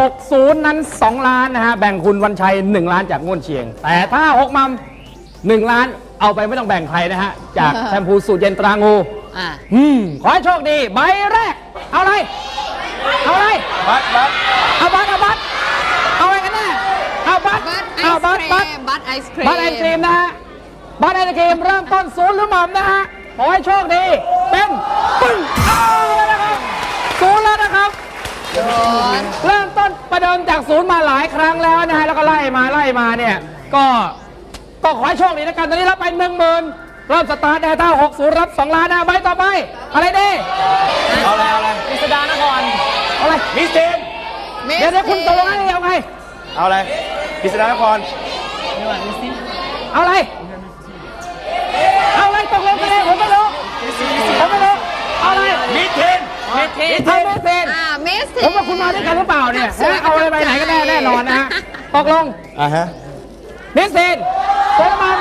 60 นั้น 2 ล้านนะฮะ แบ่งคุณวันชัย 1 ล้านจากง่วนเชียง แต่ถ้า 6มัม1 ล้านเอาไปไม่ต้องแบ่งใครนะฮะ จากแชมพูสูตรเย็นตรางูอะอืม ขอให้โชคดี ใบแรก เอาอะไร เอาอะไร บัตรบัตรเอาบัตรเอาบัตรเอาอะไรกันแน่เอาบัตรบัตรไอเอาศบัตครรีบัตรมบัตรไอศครีมบัตรไอศครีมนะฮะบัตรไอศครีมเริ่มต้นศูนย์หรือหม่ำนะฮะขอให้โชคดี เป็นปึ้งเอาแล้วนะครับศูนย์แล้วนะครับ เริ่มต้นประเดิมจากศูนย์มาหลายครั้งแล้วนะฮะแล้วก็ไล่มาไล่มาเนี่ยก็ก็ขอให้โชคดีนะกันตอนนี้รับไปหนึ่งหมื่นเริ่มสตาร์ทได้ถ้าหกศูนย์รับสองล้านนะใบต่อไป อะไรดีเอาอะไรเอาอะไรพิสดารนครเอาอะไรมิสเตนมิสเดี๋ยวเดี๋ยวคุณตกลงให้เอาไงเอาอะไรพิษณุนครเอาอะไรเอาอะไรตกลงกันเลยผมไม่รู้ผมไม่รู้เอาอะไร มิสเทน มิเทนเอามิเทน อ่ามิส ผ มว่าคุณมาด้วยกันหรือเปล่าเนี่ยฮะเอาอะไรไปไหนก็แน่แน่นอนนะฮะตกลงอะฮะมิเทนโซลมัน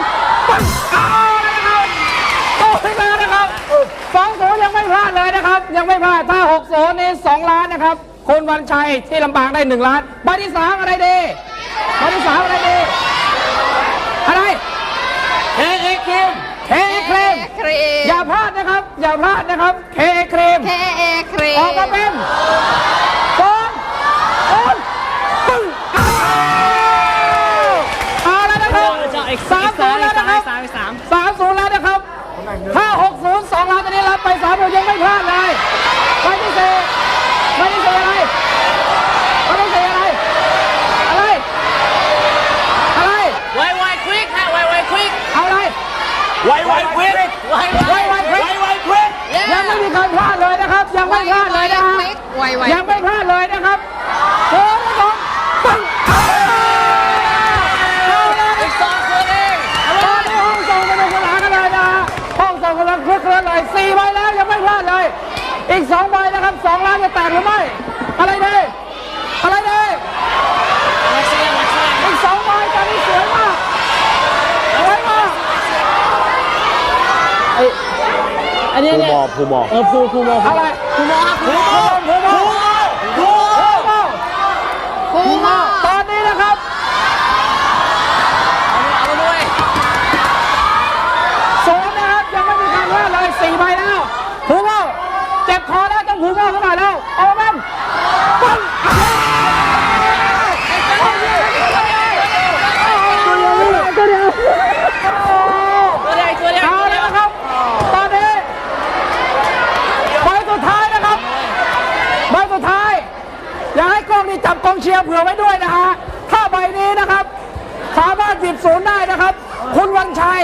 ปังเอาเลยนะครับโตขึ้นมานะครับสองศูนย์ยังไม่พลาดเลยนะครับ ยังไม่พลาดถ้าหกศูนย์นี่สองล้านนะครับคุณวันชัยที่ลำปางได้หนึ่งล้านใบที่สามอะไรดีใบที่สามอะไรดีอะไรเอเอเคมเคเอเคมครีมอย่าพลาดนะครับ อย่าพลาดนะครับเคครีมเคเอครีมออกมาเป็นสอง สองปึ้งอ้าวเอาแล้วนะครับสามศูนย์แล้วนะครับสามศูนย์แล้วนะครับถ้าหกศูนย์สองล้านตอนนี้รับไปสามหมื่นยังไม่พลาดเลยไปที่สี่ไปที่สี่อะไรไปที่สี่อะไรอะไรอะไรไวไวควิกฮะไวไวควิกเอาอะไรไวไวควิกไวไวไวไวคไววิกไวควิกยังไม่มีใครพลาดเลยนะครับ ยังไม่พลาดเลยนะฮะ ไวไว แตกหรือไม่ อะไรดีอะไรดีมาเชียร์มาเชียร์อีกสองใบตอนนี้สวยมากสวยมากอันนี้ภูเนี่ยบอภูบอเออภูภูโมอะไรภูโมครับภูโมภูโมภูโมภูโมตอนนี้นะครับเอามาด้วย สองนะครับยังไม่มีการพลาดเลยสี่ใบแล้วผูโม่เจ็บ คอแล้วต้องผูโม่เข้ามาแล้วเอาแม่นปึ้งตัวเดียวตัวเดียวตัวเดียวตัวเดียวเอาแล้วนะครับ ตอนนี้ใบสุดท้ายนะครับใบสุดท้าย อย่าให้กล้องนี่จับกองเชียร์เผื่อไว้ด้วยนะฮะ ถ้าใบนี้นะครับ สามารถสิบศูนย์ได้นะครับ คุณวันชัย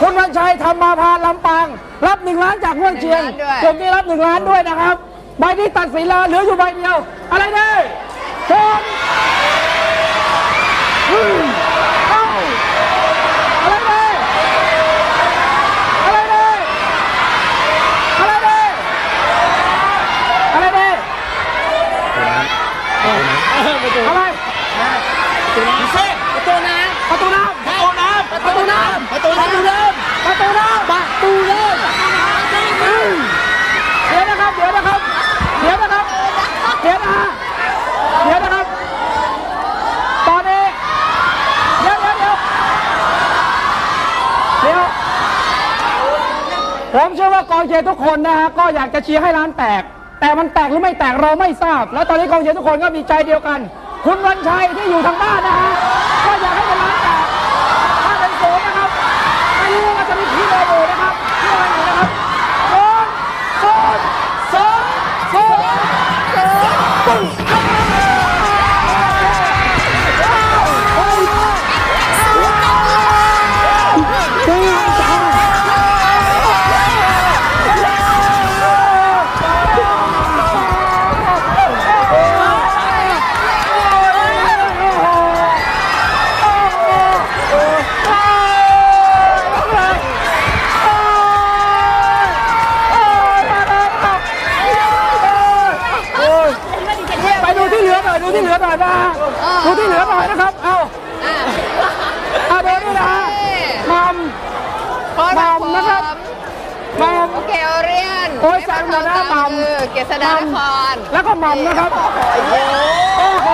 คุณวันชัยทำมาพานลำปาง รับหนึ่งล้านจากเมืองเชียงกลุ่มนี้รับหนึ่งล้านด้วยนะครับ ใบนี้ตัดสินแล้วเหลืออยู่ใบเดียว อะไรเนี่ยชมอืมเอ้าอะไรเนี่ยอะไรเนี่ยอะไรเนี่ยอะไรเนี่ยอะไร พิเศษ ประตูน้ ประตูน้ำ ประตูน้ำ ประตูน้ำ ประตูน้ำ ประตูน้ำประตูน้ำเดี๋ยวนะครับ เดี๋ยวนะครับ เดี๋ยวนะครับ เดี๋ยวนะฮะเดี๋ยวนะครับ ตอนนี้ เดี๋ยวเดี๋ยวเดี๋ยวเดี๋ยว ผมเชื่อว่ากองเชียร์ทุกคนนะฮะก็อยากจะเชียร์ให้ร้านแตก แต่มันแตกหรือไม่แตกเราไม่ทราบ แล้วตอนนี้กองเชียร์ทุกคนก็มีใจเดียวกัน คุณวันชัยที่อยู่ทางบ้านนะฮะ พ่อหมมนะครับหมอมเกลเรียนโอ้ยสารมาหน้าหมอมเกษดานครแล้วก็หมอมนะครับโอ้โห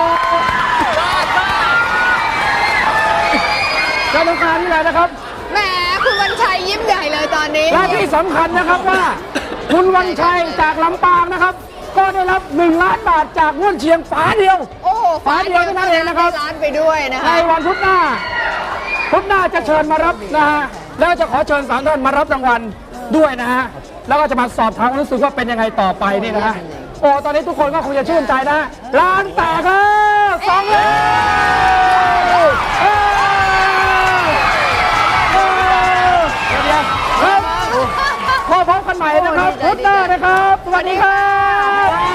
กรรมการนี่แหละนะครับแหมคุณวันชัยยิ้มใหญ่เลยตอนนี้ และที่สำคัญนะครับว่า คุณวันชัยจากลำปางนะครับ ก็ได้รับหนึ่งล้านบาทจากวุ้นเชียงฝาเดียว โอ้ฝาเดียวเท่านั้นเองนะครับล้านไปด้วยนะคะในวันพุธหน้าพุธหน้าจะเชิญมารับนะฮะ แล้วจะขอเชิญสามท่านมารับรางวัลด้วยนะฮะ แล้วก็จะมาสอบถามความรู้สึกว่าเป็นยังไงต่อไปนี่นะฮะ โอ้ ตอนนี้ทุกคนก็คงจะชื่นใจนะร้านแตกครับสองเลยเอ้ยเอ้ยเดี๋ยครับพอพบกันใหม่นะครับพุธหน้านะครับ สวัสดีครับ